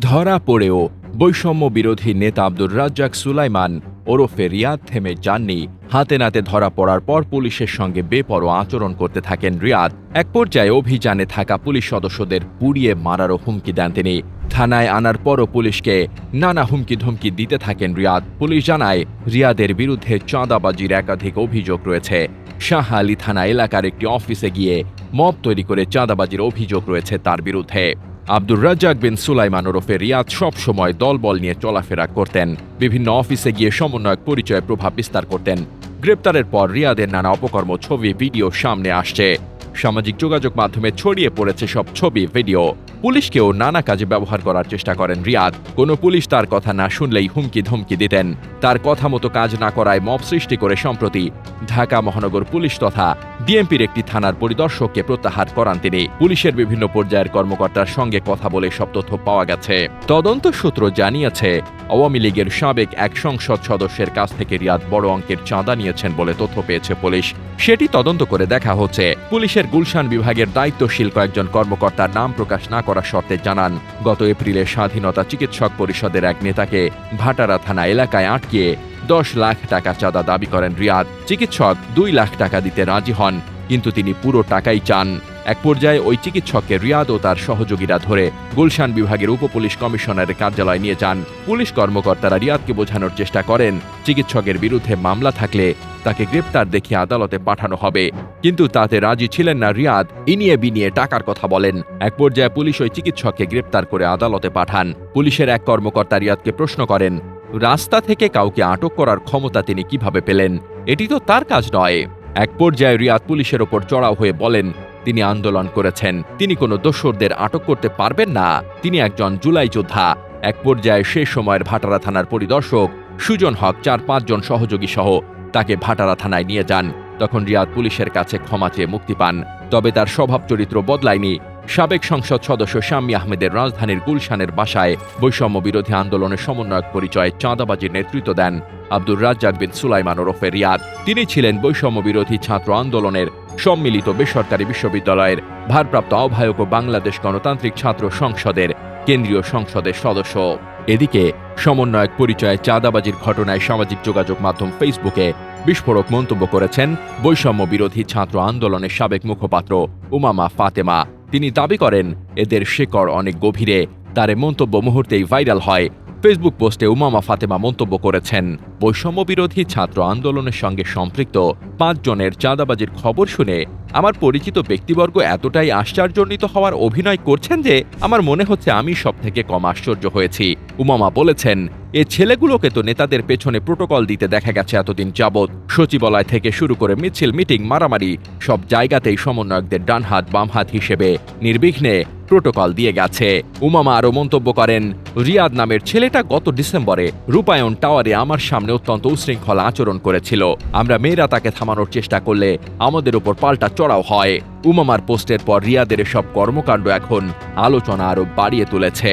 ধরা পড়েও বৈষম্য বিরোধী নেতা আব্দুর রাজ্জাক সুলাইমান ওরফে রিয়াদ থেমে যাননি। হাতে নাতে ধরা পড়ার পর পুলিশের সঙ্গে বেপরোয়া আচরণ করতে থাকেন রিয়াদ। এক পর্যায়ে অভিযানে থাকা পুলিশ সদস্যদের পুড়িয়ে মারারও হুমকি দেন তিনি। থানায় আনার পরও পুলিশকে নানা হুমকি ধমকি দিতে থাকেন রিয়াদ। পুলিশ জানায়, রিয়াদের বিরুদ্ধে চাঁদাবাজির একাধিক অভিযোগ রয়েছে। শাহ আলী থানা এলাকার একটি অফিসে গিয়ে মব তৈরি করে চাঁদাবাজির অভিযোগ রয়েছে তার বিরুদ্ধে। আব্দুর রাজ্জাক বিন সুলাইমান ওরফে রিয়াদ সবসময় দলবল নিয়ে চলাফেরা করতেন। বিভিন্ন অফিসে গিয়ে সমন্বয়ক পরিচয়ে প্রভাব বিস্তার করতেন। গ্রেপ্তারের পর রিয়াদের নানা অপকর্ম, ছবি, ভিডিও সামনে আসছে। সামাজিক যোগাযোগ মাধ্যমে ছড়িয়ে পড়েছে সব ছবি, ভিডিও। পুলিশকেও নানা কাজে ব্যবহার করার চেষ্টা করেন রিয়াদ। কোনো পুলিশ তার কথা না শুনলেই হুমকি ধমকি দিতেন। তার কথা মতো কাজ না করায় মব সৃষ্টি করে সম্প্রতি ঢাকা মহানগর পুলিশ তথা ডিএমপির একটি থানার পরিদর্শককে প্রত্যাহার করান তিনি। পুলিশের বিভিন্ন পর্যায়ের কর্মকর্তার সঙ্গে কথা বলে সব তথ্য পাওয়া গেছে। তদন্ত সূত্র জানিয়েছে আওয়ামী লীগের সাবেক এক সংসদ সদস্যের কাছ থেকে রিয়াদ বড় অঙ্কের চাঁদা নিয়েছেন বলে তথ্য পেয়েছে পুলিশ। সেটি তদন্ত করে দেখা হচ্ছে। পুলিশের গুলশান বিভাগের দায়িত্বশীল কয়েকজন কর্মকর্তার নাম প্রকাশ না করার শর্তে জানান, গত এপ্রিলে স্বাধীনতা চিকিৎসক পরিষদের এক নেতাকে ভাটারা থানা এলাকায় আটকিয়ে দশ লাখ টাকা চাঁদা দাবি করেন রিয়াদ। চিকিৎসক দুই লাখ টাকা দিতে রাজি হন, কিন্তু তিনি পুরো টাকাই চান। এক পর্যায়ে ওই চিকিৎসককে রিয়াদ ও তার সহযোগীরা ধরে গুলশান বিভাগের উপপুলিশ কমিশনারের কার্যালয়ে নিয়ে যান। পুলিশ কর্মকর্তারা রিয়াদকে বোঝানোর চেষ্টা করেন, চিকিৎসকের বিরুদ্ধে মামলা থাকলে তাকে গ্রেপ্তার দেখিয়ে আদালতে পাঠানো হবে। কিন্তু তাতে রাজি ছিলেন না রিয়াদ, ইনিয়ে বিনিয়ে টাকার কথা বলেন। এক পর্যায়ে পুলিশ ওই চিকিৎসককে গ্রেপ্তার করে আদালতে পাঠান। পুলিশের এক কর্মকর্তা রিয়াদকে প্রশ্ন করেন, রাস্তা থেকে কাউকে আটক করার ক্ষমতা তিনি কীভাবে পেলেন? এটি তো তার কাজ নয়। এক পর্যায়ে রিয়াদ পুলিশের ওপর চড়াও হয়ে বলেন তিনি আন্দোলন করেছেন। তিনি কোনো দোসরদের আটক করতে পারবেন না। তিনি একজন জুলাই যোদ্ধা। এক পর্যায়ে সে সময়ের ভাটারা থানার পরিদর্শক সুজন হক চার পাঁচজন সহযোগী সহ তাকে ভাটারা থানায় নিয়ে যান। তখন রিয়াদ পুলিশের কাছে ক্ষমা চেয়ে মুক্তি পান। তবে তার স্বভাব চরিত্র বদলায়নি। সাবেক সংসদ সদস্য শাম্মী আহমেদের রাজধানীর গুলশানের বাসায় বৈষম্য বিরোধী আন্দোলনের সমন্বয়ক পরিচয়ে চাঁদাবাজির নেতৃত্ব দেন আব্দুর রাজ্জাক বিন সুলাইমান ওরফে রিয়াদ। তিনি ছিলেন বৈষম্য বিরোধী ছাত্র আন্দোলনের সম্মিলিত বেসরকারি বিশ্ববিদ্যালয়ের ভারপ্রাপ্ত আহ্বায়ক ও বাংলাদেশ গণতান্ত্রিক ছাত্র সংসদের কেন্দ্রীয় সংসদের সদস্য। এদিকে সমন্বয়ক পরিচয়ে চাঁদাবাজির ঘটনায় সামাজিক যোগাযোগ মাধ্যম ফেসবুকে বিস্ফোরক মন্তব্য করেছেন বৈষম্য বিরোধী ছাত্র আন্দোলনের সাবেক মুখপাত্র উমামা ফাতেমা। তিনি দাবি করেন, এদের শেকড় অনেক গভীরে। তার মন্তব্য মুহূর্তেই ভাইরাল হয় ফেসবুক পোস্টে উমামা ফাতেমা মন্তব্য করেছেন বৈষম্য বিরোধী ছাত্র আন্দোলনের সঙ্গে সম্পৃক্ত পাঁচজনের চাঁদাবাজির খবর শুনে আমার পরিচিত ব্যক্তিবর্গ এতটাই আশ্চর্যজনিত হওয়ার অভিনয় করছেন যে আমার মনে হচ্ছে আমি সব থেকে কম আশ্চর্য হয়েছি। উমামা বলেছেন এ ছেলেগুলোকে তো নেতাদের পেছনে প্রোটোকল দিতে দেখা গেছে এতদিন যাবৎ। সচিবালয় থেকে শুরু করে মিছিল, মিটিং, মারামারি, সব জায়গাতেই সমন্বয়কদের ডান হাত বাম হাত হিসেবে নির্বিঘ্নে প্রোটোকল দিয়ে গেছে। উমামা আরও মন্তব্য করেন, রিয়াদ নামের ছেলেটা গত ডিসেম্বরে রূপায়ণ টাওয়ারে আমার সামনে অত্যন্ত উশৃঙ্খল আচরণ করেছিল। আমরা মেয়েরা তাকে থামানোর চেষ্টা করলে আমাদের উপর পাল্টা চড়াও হয়। উমামার পোস্টের পর রিয়াদের সব কর্মকাণ্ড এখন আলোচনা আরও বাড়িয়ে তুলেছে।